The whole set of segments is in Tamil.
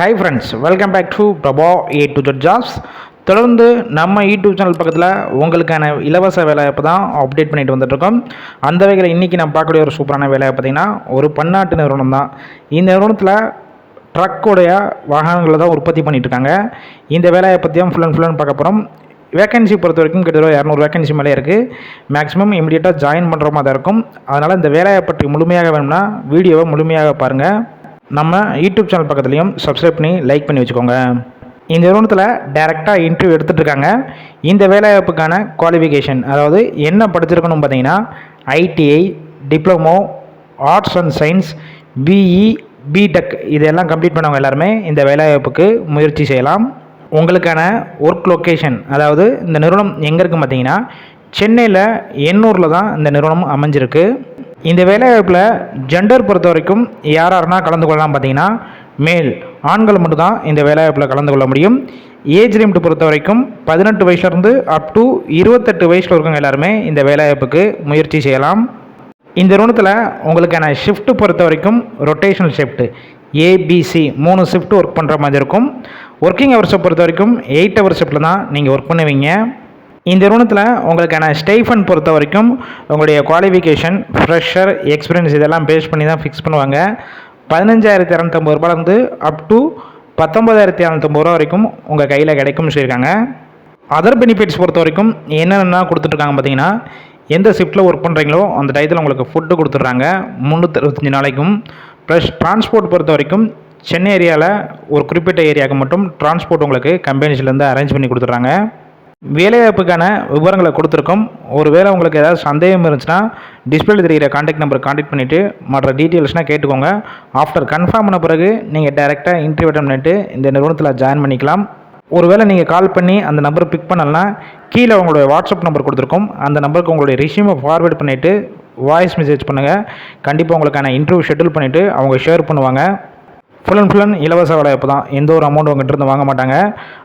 Hi friends welcome back to Prabha A to Z jobs தொடர்ந்து நம்ம யூடியூப் சேனல் பக்கத்தில் உங்களுக்கான இலவச வேலைவாய்ப்பு தான் அப்டேட் பண்ணிட்டு வந்துட்டுருக்கோம். அந்த வகையில் இன்றைக்கி நம்ம பார்க்கக்கூடிய ஒரு சூப்பரான வேலையை பார்த்தீங்கன்னா ஒரு பன்னாட்டு நிறுவனம் தான். இந்த நிறுவனத்தில் ட்ரக்கோடைய வாகனங்களை தான் உற்பத்தி பண்ணிகிட்ருக்காங்க இருக்காங்க. இந்த வேலையை பற்றியும் ஃபுல் அண்ட் ஃபுல் பார்க்க போகிறோம் வேகன்சி பொறுத்த வரைக்கும் கிட்டத்தட்ட இரநூறு வேகன்சி மேலே இருக்குது மேக்ஸிமம் இமீடியட்டாக ஜாயின் பண்ணுற மாதிரி தான் இருக்கும். அதனால் இந்த வேலையை பற்றி முழுமையாக வேணும்னா வீடியோவை முழுமையாக பாருங்கள் நம்ம யூடியூப் சேனல் பக்கத்துலேயும் சப்ஸ்கிரைப் பண்ணி லைக் பண்ணி வச்சுக்கோங்க. இந்த நிறுவனத்தில் டேரெக்டாக இன்டர்வியூ எடுத்துகிட்டு இருக்காங்க. இந்த வேலைவாய்ப்புக்கான குவாலிஃபிகேஷன் அதாவது என்ன படிச்சிருக்கணும் பார்த்தீங்கன்னா ITI diploma arts and science BE BTech இதெல்லாம் கம்ப்ளீட் பண்ணவங்க எல்லாருமே இந்த வேலைவாய்ப்புக்கு முயற்சி செய்யலாம். உங்களுக்கான ஒர்க் லொக்கேஷன் அதாவது இந்த நிறுவனம் எங்கே இருக்குது பார்த்தீங்கன்னா சென்னையில் எண்ணூரில் தான் இந்த நிறுவனம் அமைஞ்சிருக்கு. இந்த வேலைவாய்ப்பில் ஜெண்டர் பொறுத்த வரைக்கும் யார் யாருன்னா கலந்து கொள்ளலாம் பார்த்தீங்கன்னா மேல் ஆண்கள் மட்டும்தான் இந்த வேலைவாய்ப்பில் கலந்து கொள்ள முடியும். ஏஜ் லிமிட் பொறுத்த வரைக்கும் பதினெட்டு வயசுலேருந்து அப் டு இருபத்தெட்டு வயசில் இருக்கவங்க எல்லாருமே இந்த வேலைவாய்ப்புக்கு முயற்சி செய்யலாம். இந்த நிறுவனத்தில் உங்களுக்கான ஷிஃப்ட் பொறுத்த வரைக்கும் ரொட்டேஷனல் ஷிஃப்ட் ஏபிசி மூணு ஷிஃப்ட் ஒர்க் பண்ணுற மாதிரி இருக்கும். ஒர்க்கிங் ஹவர்ஸை பொறுத்த வரைக்கும் எயிட் ஹவர் ஷிஃப்ட்டில் தான் நீங்கள் ஒர்க் பண்ணுவீங்க. இந்த நிறுவனத்தில் உங்களுக்கான ஸ்டைஃபன் பொறுத்த வரைக்கும் உங்களுடைய குவாலிஃபிகேஷன் ஃப்ரெஷர் எக்ஸ்பீரியன்ஸ் இதெல்லாம் பேஸ் பண்ணி தான் ஃபிக்ஸ் பண்ணுவாங்க. பதினஞ்சாயிரத்தி இரநூத்தம்பது ரூபாயிலேருந்து அப் டு பத்தொம்பதாயிரத்தி இரநூத்தம்பது ரூபா வரைக்கும் உங்கள் கையில் கிடைக்கும்னு சொல்லியிருக்காங்க. அதர் பெனிஃபிட்ஸ் பொறுத்த வரைக்கும் என்னென்னா கொடுத்துட்ருக்காங்க பார்த்தீங்கன்னா எந்த ஷிஃப்ட்டில் ஒர்க் பண்ணுறீங்களோ அந்த டயத்தில் உங்களுக்கு ஃபுட்டு கொடுத்துட்றாங்க. முந்நூற்றஞ்சு நாளைக்கும். ப்ளஸ் டிரான்ஸ்போர்ட் பொறுத்த வரைக்கும் சென்னை ஏரியாவில் ஒரு குறிப்பிட்ட ஏரியாவுக்கு மட்டும் டிரான்ஸ்போர்ட் உங்களுக்கு கம்பெனிஸ்லேருந்து அரேஞ்ச் பண்ணி கொடுத்துட்றாங்க. வேலைவாய்ப்புக்கான விவரங்களை கொடுத்துருக்கோம். ஒருவேளை உங்களுக்கு ஏதாவது சந்தேகம் இருந்துச்சுன்னா டிஸ்பிளே தெரிகிற காண்டாக்ட் நம்பர் காண்டாக்ட் பண்ணிவிட்டு மற்ற டீட்டெயில்ஸ்னால் கேட்டுக்கோங்க. ஆஃப்டர் கன்ஃபார்ம் பண்ண பிறகு நீங்கள் டைரெக்டாக இன்டர்வியூ பண்ணிட்டு இந்த நிறுவனத்தில் ஜாயின் பண்ணிக்கலாம். ஒருவேளை நீங்கள் கால் பண்ணி அந்த நம்பர் பிக் பண்ணலன்னா கீழே உங்களுடைய வாட்ஸ்அப் நம்பர் கொடுத்துருக்கோம். அந்த நம்பருக்கு உங்களுடைய ரிஷ்யூமை ஃபார்வேர்ட் பண்ணிவிட்டு வாய்ஸ் மெசேஜ் பண்ணுங்கள் கண்டிப்பாக உங்களுக்கான இன்டர்வியூ ஷெட்யூல் பண்ணிவிட்டு அவங்க ஷேர் பண்ணுவாங்க. ஃபுல் அண்ட் ஃபுல் அண்ட் இலவச வேலைவாய்ப்பு தான். எந்த ஒரு அமௌண்ட் உங்கள்கிட்ட இருந்து வாங்க மாட்டாங்க.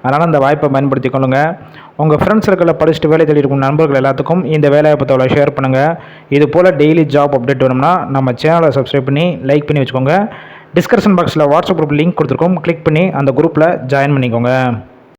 அதனால் அந்த வாய்ப்பை பயன்படுத்தி கொள்ளுங்க. உங்கள் ஃப்ரெண்ட்ஸ் சர்க்கிளில் படிச்சுட்டு வேலை தேடி இருக்கும் நண்பர்கள் எல்லாத்துக்கும் இந்த வேலைவாய்ப்பு ஷேர் பண்ணுங்கள் இது போல் டெய்லி ஜாப் அப்டேட் வேணும்னா நம்ம சேனலை சப்ஸ்கிரைப் பண்ணி லைக் பண்ணி வச்சுக்கோங்க. டிஸ்கிரிப்ஷன் பாக்ஸில் வாட்ஸ்அப் குரூப் லிங்க் கொடுத்துருக்கோம். கிளிக் பண்ணி அந்த குரூப்பில் ஜாயின் பண்ணிக்கோங்க.